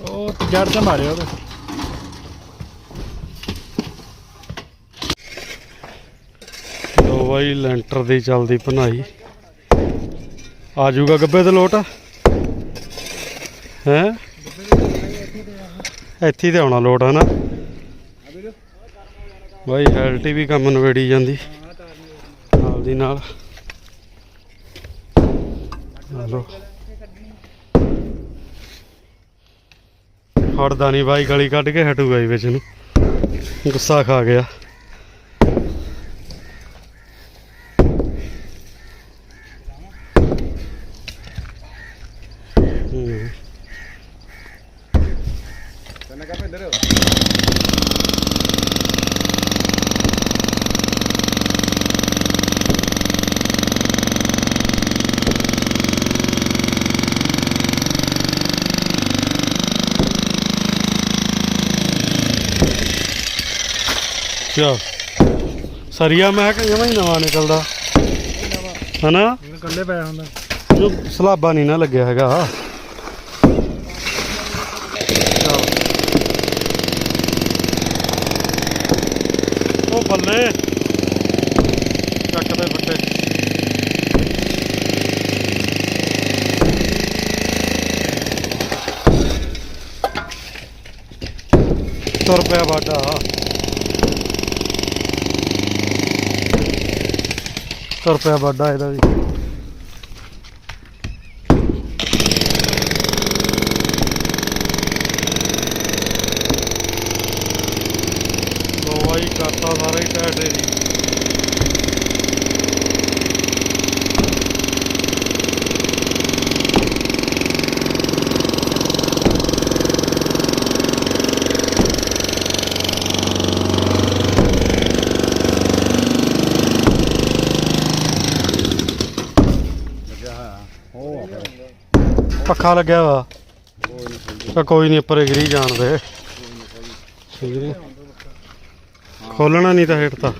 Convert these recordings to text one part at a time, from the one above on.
ਉਹ ਜੜ ਤੇ ਮਾਰਿਆ ਉਹਦੇ। ਲੋ ਬਾਈ, ਲੈਂਟਰ ਦੀ ਚੱਲਦੀ ਭਨਾਈ ਆ ਜਾਊਗਾ ਗੱਬੇ ਤੇ ਲੋਟ। ਹੈ? ਇੱਥੇ ਹੀ ਤੇ ਆਉਣਾ ਲੋਟ, ਹਨਾ? ਬਾਈ ਹੈਲਟੀ ਵੀ ਕੰਮ ਨਵੇੜੀ ਜਾਂਦੀ। ਨਾਲ ਦੀ ਨਾਲ। ਹਲੋ ਹੜਦਾ ਨਹੀਂ ਬਾਈ, ਗਲੀ ਕੱਢ ਕੇ ਹਟੂਗਾ ਹੀ ਵਿੱਚ ਨੂੰ। ਗੁੱਸਾ ਖਾ ਗਿਆ। ਹੂੰ ਤੈਨੂੰ ਕਹਾਂ ਇੱਧਰ ਚਾ ਸਰੀਆ ਮੈਂ ਕਿ ਜਮਾ ਹੀ ਨਵਾਂ ਨਿਕਲਦਾ। ਹਨਾ? ਕੱਲੇ ਪਿਆ ਹੁੰਦਾ। ਜੋ ਸਲਾਬਾ ਨਹੀਂ ਨਾ ਲੱਗਿਆ ਹੈਗਾ। ਉਹ ਬੱਲੇ। ਚੱਕ ਦੇ ਫੱਟੇ ਤੁਰ ਪਿਆ ਬਾਡਾ ਤੁਰ ਪਿਆ ਬਾਡਾ ਇਹਦਾ ਵੀ ਲੋ ਬਾਈ ਕਰਤਾ ਸਾਰਾ ਹੀ ਟੈਟੇ ਦੀ ਉਹ ਪੱਖਾ ਲੱਗਿਆ ਵਾ। ਤਾਂ ਕੋਈ ਨਹੀਂ ਉੱਪਰ ਗਿਰੀ ਜਾਣ ਦੇ। ਠੀਕ ਨੀ। ਖੋਲਣਾ ਨਹੀਂ ਤਾਂ ਹੇਠ ਤਾਂ।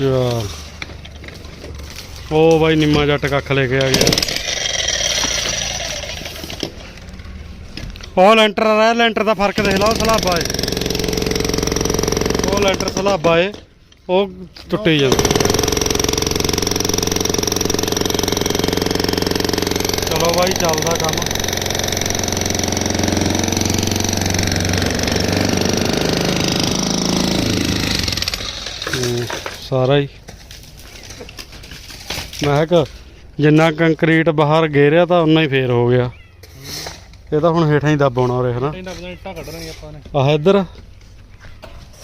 ਅੱਛਾ। ਉਹ ਬਾਈ ਨਿੰਮਾ ਜੱਟ ਕੱਖ ਲੈ ਕੇ ਆ ਗਿਆ। ਉਹ ਲੈਂਟਰ ਰਹਿ ਲੈਂਟਰ ਦਾ ਫ਼ਰਕ ਦੇਖ ਲਓ ਸਲਾਬਾ ਏ। ਉਹ ਲੈਂਟਰ ਸਲਾਬਾ ਏ, ਉਹ ਟੁੱਟੀ ਜਾਂਦਾ। ਚਲੋ ਬਾਈ, ਚੱਲਦਾ ਕੰਮ ਹੂੰ, ਸਾਰਾ ਹੀ। ਮੈਂ ਕਿਹਾ ਜਿੰਨਾ ਕੰਕਰੀਟ ਬਾਹਰ ਗੇਰਿਆ ਤਾਂ ਉਨਾ ਹੀ ਫੇਰ ਹੋ ਗਿਆ। ਇਹ ਤਾਂ ਹੁਣ ਹੇਠਾਂ ਹੀ ਦੱਬ ਆਉਣਾ ਉਰੇ ਹਨਾ? ਇੰਨਾ ਬਣਾ ਇੱਟਾਂ ਕੱਢ ਰਹੇ ਆਪਾਂ ਨੇ। ਆਹ ਇੱਧਰ।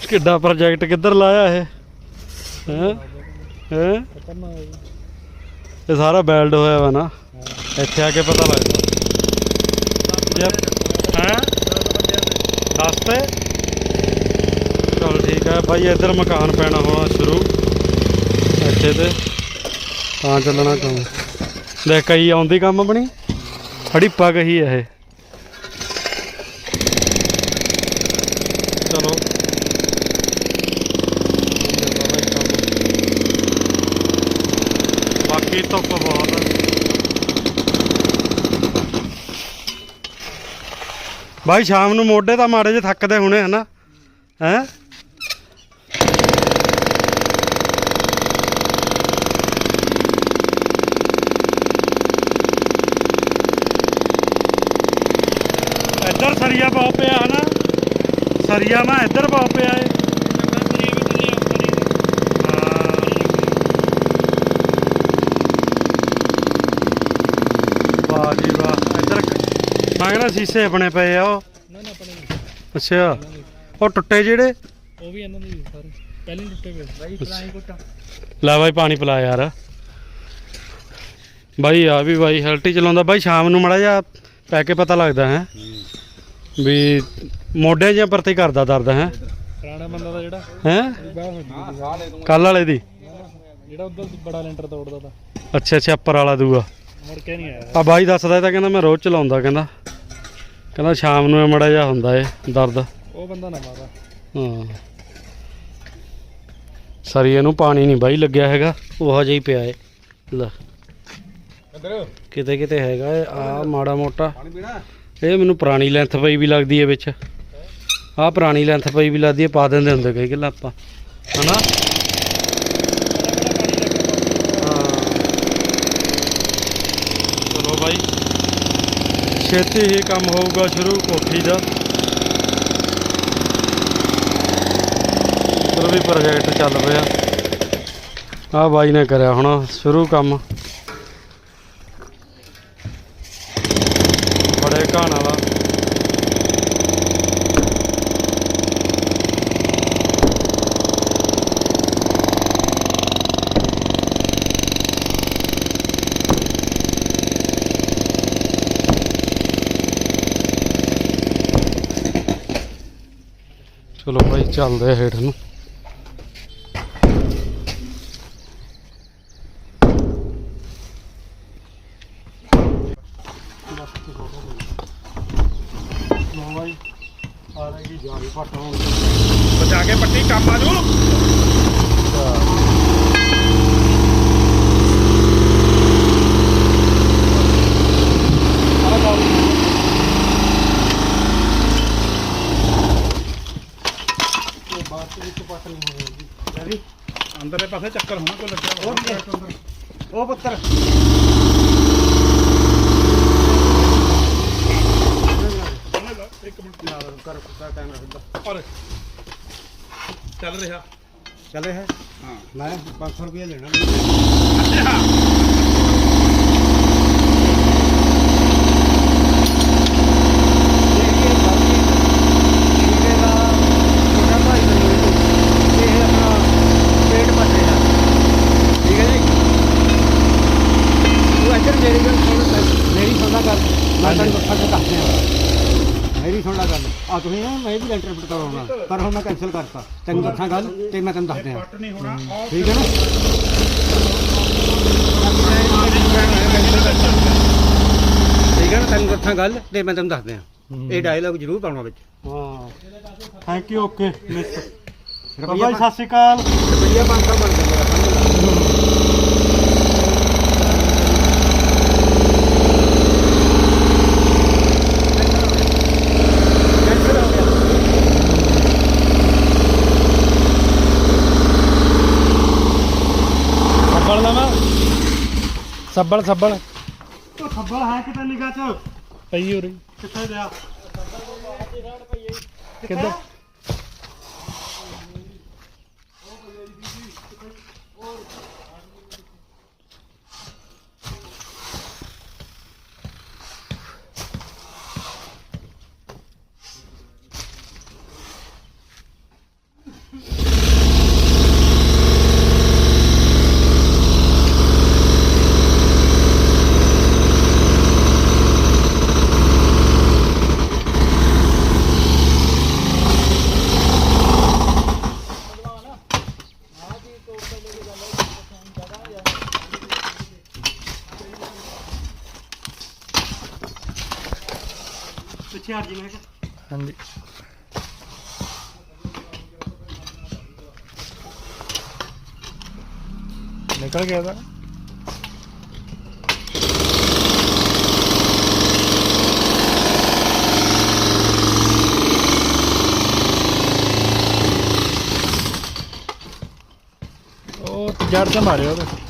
ਕਿੱਡਾ ਪ੍ਰੋਜੈਕਟ ਕਿੱਧਰ ਲਾਇਆ ਇਹ? ਹੈ? ਹੈ? ਕਰਨਾ ਇਹ ਸਾਰਾ ਬੈਲਡ ਹੋਇਆ ਵਾ ਨਾ। ਇੱਥੇ ਆ ਕੇ ਪਤਾ ਲੱਗਦਾ। ਜੇ ਹੈ? ਦੱਸ ਚਲ ਹੈ ਬਾਈ ਇੱਧਰ ਮਕਾਨ ਪੈਣਾ ਹੋਣਾ ਸ਼ੁਰੂ। ਇੱਥੇ ਤੇ। ਤਾਂ ਚੱਲਣਾ ਕੰਮ। ਦੇਖ ਕਈ ਆਉਂਦੀ ਕੰਮ ਬਣੀ ਹੜੀਪਾ ਕਹੀ ਇਹ। ਚਲੋ। ਚੱਲਦਾ ਬਾਈ ਕੰਮ। ਬਾਕੀ ਧੁੱਪ ਬਹੁਤ ਬਾਈ ਸ਼ਾਮ ਨੂੰ ਮੋਢੇ ਤਾਂ ਮਾੜੇ ਜੇ ਥੱਕਦੇ ਹੁਣੇ ਹਨਾ? ਹੈ? ਸਰੀਆ ਬਹੁਤ ਪਿਆ ਹਨਾ। ਸਰੀਆ ਮੈਂ ਇੱਧਰ ਬਹੁਤ ਪਿਆ ਏ। ਵਾਹ ਜੀ ਵਾਹ। ਇੱਧਰ ਮੈਂ ਕਹਿੰਦਾ ਸੀਸੇ ਬਣੇ ਪਏ ਆ ਉਹ। ਨਾ ਨਾ ਆਪਣੇ ਨਹੀਂ। ਅੱਛਾ। ਉਹ ਟੁੱਟੇ ਜਿਹੜੇ? ਉਹ ਵੀ ਇਹਨਾਂ ਦੇ ਹੀ ਸਾਰੇ। ਪਹਿਲੇ ਹੀ ਟੁੱਟੇ ਪਏ ਬਾਈ ਪਲਾਈ ਕੋਟਾ। ਲੈ ਬਾਈ ਪਾਣੀ ਪਿਲਾ ਯਾਰ। ਬਾਈ ਆ ਵੀ ਬਾਈ ਹੈਲਟੀ ਚਲਾਉਂਦਾ। ਬਾਈ ਸ਼ਾਮ ਨੂੰ ਮੜਾ ਜਾ ਪੈ ਕੇ ਪਤਾ ਲੱਗਦਾ ਹੈ। ਵੀ ਮੋਢੇ ਜਾਂ ਪ੍ਰਤੀ ਕਰਦਾ ਦਰਦ ਹੈ? ਪੁਰਾਣਾ ਬੰਦਾ ਦਾ ਜਿਹੜਾ? ਹੈ? ਕੱਲ ਵਾਲੇ ਦੀ? ਜਿਹੜਾ ਉਧਰ ਬੜਾ ਲੈਂਟਰ ਤੋੜਦਾ ਤਾ। ਅੱਛਾ ਅੱਛਾ ਉੱਪਰ ਵਾਲਾ ਦੂਆ। ਮੁੜ ਕੇ ਨਹੀਂ ਆਇਆ। ਆ ਬਾਈ ਦੱਸਦਾ ਇਹ ਤਾਂ ਕਹਿੰਦਾ ਮੈਂ ਰੋਜ਼ ਚਲਾਉਂਦਾ ਕਹਿੰਦਾ। ਕਹਿੰਦਾ ਸ਼ਾਮ ਨੂੰ ਮੜਾ ਜਾ ਹੁੰਦਾ ਏ ਦਰਦ। ਉਹ ਬੰਦਾ ਨਾ ਮਾਰਾ ਹਾਂ। ਸਰੀਏ ਨੂੰ ਪਾਣੀ ਨਹੀਂ ਬਾਈ ਲੱਗਿਆ ਹੈਗਾ ਉਹ ਜਿਹਾ ਹੀ ਪਿਆ ਏ। ਲੈ। ਕਿਤੇ ਕਿਤੇ ਹੈਗਾ ਏ ਆ ਮਾੜਾ ਮੋਟਾ। ਪਾਣੀ ਪੀਣਾ? ਇਹ ਮੈਨੂੰ ਪੁਰਾਣੀ ਲੈਂਥ ਪਈ ਵੀ ਲੱਗਦੀ ਏ ਵਿੱਚ। ਆ ਪੁਰਾਣੀ ਲੈਂਥ ਪਈ ਵੀ ਲੱਗਦੀ ਏ ਪਾ ਦਿੰਦੇ ਹੁੰਦੇ ਕਈ ਗੱਲਾਂ ਆਪਾਂ। ਹਨਾ? ਹਾਂ। ਚਲੋ ਬਾਈ। ਛੇਤੀ ਹੀ ਕੰਮ ਹੋਊਗਾ ਸ਼ੁਰੂ ਕੋਠੀ ਦਾ। ਉੱਧਰ ਵੀ ਪ੍ਰੋਜੈਕਟ ਚੱਲ ਪਿਆ। ਆ ਬਾਈ ਨੇ ਕਰਿਆ ਹੁਣ ਸ਼ੁਰੂ ਕੰਮ ਬੜੇ ਘਾਣ ਵਾਲਾ ਚਲੋ ਭਾਈ ਚੱਲਦੇ ਆ ਹੇਠ ਨੂੰ ਲੋ ਭਾਈ ਆ ਰਹੀ ਜਾਰੀ ਫਟ ਹੋਣ ਬਚਾ ਕੇ ਪੱਟੀ ਕੰਮ ਆ ਜੂ ਅੰਦਰਲੇ ਪਾਸੇ ਚੱਕਰ ਹੋਣਾ ਕੋਈ ਲੱਗਿਆ ਉਹ ਪੁੱਤਰ ਇੱਕ ਮਿੰਟ ਨਾਲ ਕਰ ਕਰ ਕੈਮਰਾ ਸਿੱਧਾ ਪਰ ਚੱਲ ਰਿਹਾ। ਚੱਲੇ ਹੈ ਹਾਂ। ਮੈਂ 500 ਰੁਪਏ ਲੈਣਾ। ਮੇਰੀ ਸੁਣਦਾ ਗੱਲ ਮੈਂ ਤੁਹਾਨੂੰ ਅੱਗੇ ਦੱਸਦੇ ਹਾਂ ਮੇਰੀ ਸੁਣਦਾ ਗੱਲ ਆ ਤੁਸੀਂ ਨਾ ਮੈਂ ਵੀ ਲੈਂਟਰ ਫਿੱਟ ਕਰਾਉਣਾ ਪਰ ਹੁਣ ਮੈਂ ਕੈਨਸਲ ਕਰਤਾ। ਤੈਨੂੰ ਦੱਸਾਂ ਗੱਲ ਤੇ ਮੈਂ ਤੈਨੂੰ ਹੋਣਾ। ਉਹ ਠੀਕ ਹੈ ਨਾ? ਠੀਕ ਹੈ ਨਾ? ਤੈਨੂੰ ਦੱਸਾਂ ਗੱਲ ਤੇ ਮੈਂ ਤੈਨੂੰ ਦੱਸਦੇ ਹਾਂ। ਇਹ ਡਾਇਲੌਗ ਜ਼ਰੂਰ ਪਾਉਣਾ ਵਿੱਚ। ਹਾਂ। Thank you okay miss Baba ji ਸਤਿ ਸ਼੍ਰੀ ਅਕਾਲ। ਰੁਪਈਆ 500 ਬਣ ਜਾਂਦਾ ਮੇਰਾ ਸੱਬਲ ਲਵਾਂ ਸੱਬਲ ਸੱਬਲ। ਉਹ ਥੱਬਲ ਹੈ ਕਿਤੇ ਨਿਗਾਹ ਚ? ਪਈ ਹੋ ਰਹੀ ਕਿੱਥੇ ਗਿਆ? ਕਿੱਧਰ? ਪਿੱਛੇ ਹਟ ਜੀ ਮੈਂ ਕਿਹਾ। ਹਾਂਜੀ। ਨਿਕਲ ਗਿਆ ਤਾਂ। ਉਹ ਜੜ ਤੇ ਮਾਰਿਆ ਉਹਦੇ।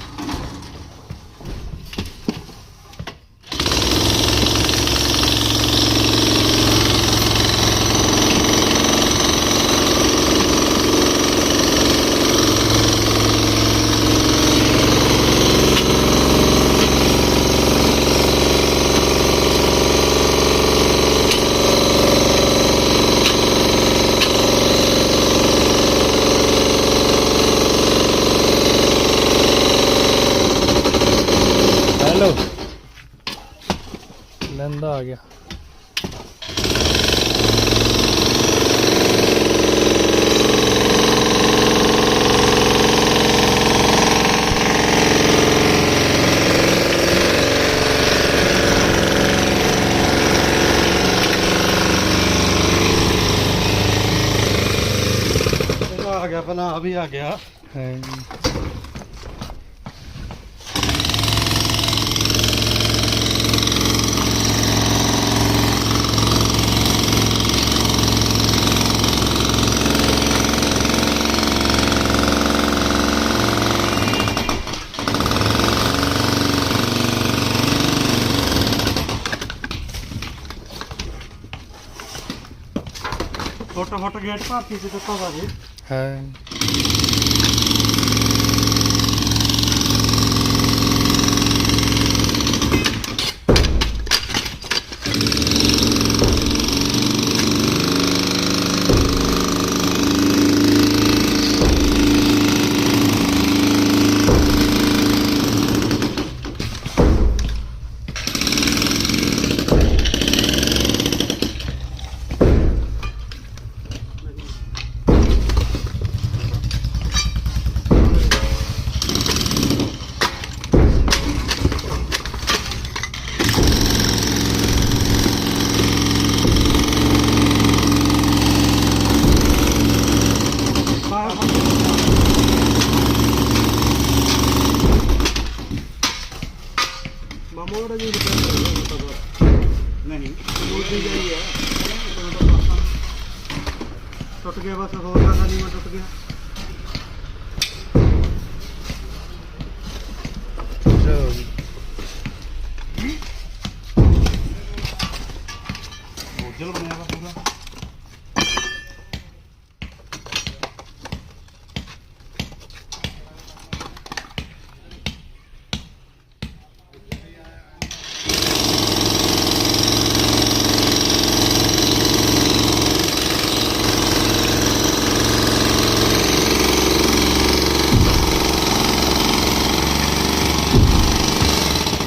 ਗੰਦਾ ਆ ਗਿਆ। ਆ ਗਿਆ ਬਣਾ ਵੀ ਆ ਗਿਆ। ਹੈ ਫੁੱਟ ਫੁੱਟ ਗੇਟ ਭਾਰਤੀ ਤੇ ਦਿੱਤਾ ਵਾ ਜੀ। ਹੈ। ਮਾਮੋੜਾ ਜੀ ਨਹੀਂ ਮੂਰਤੀ ਜਾਈ ਹੈ। ਟੁੱਟ ਗਿਆ ਬਸ, ਹੋਰ ਦਾ ਖਾਲੀ ਮੈਂ ਟੁੱਟ ਗਿਆ ਚਲੋ ਜੀ ਬੋਝਲ ਬਣਿਆ ਵਾ ਪੂਰਾ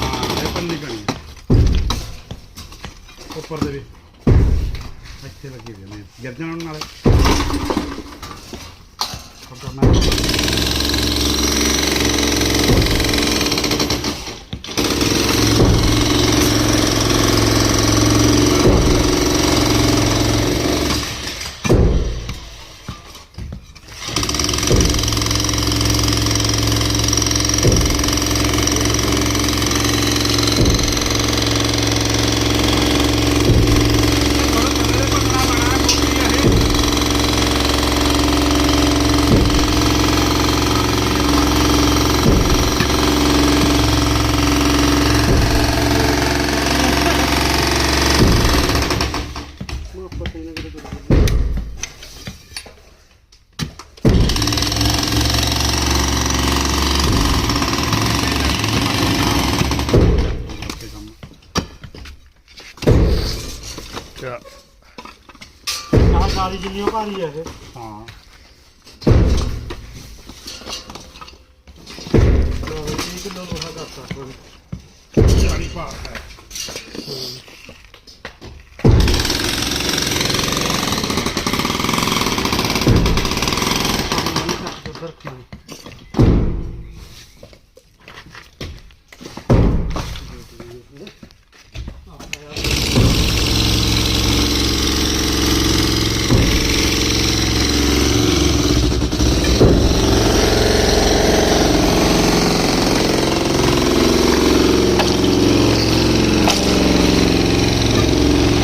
ਹਾਂ ਇਹ ਪੱਲੀ ਕਣੀ ਉੱਪਰ ਦੇ ਵੀ। ਇੱਥੇ ਲੱਗੀ ਹੋਈ ਨੇ ਗਿਰ ਜਾਣ ਉਹਨਾਂ ਨਾਲੇ। ਖਤਰਨਾਕ। ਜਿਉਂ ਭਾਰੀ ਆ ਇਹ। ਹਾਂ। ਲਓ ਵੀ ਇਹ ਕਿਲੋ ਲੋਹਾ ਦੱਸਦਾ ਕੋਈ 40 ਪਾ ਹੈ। Thank you.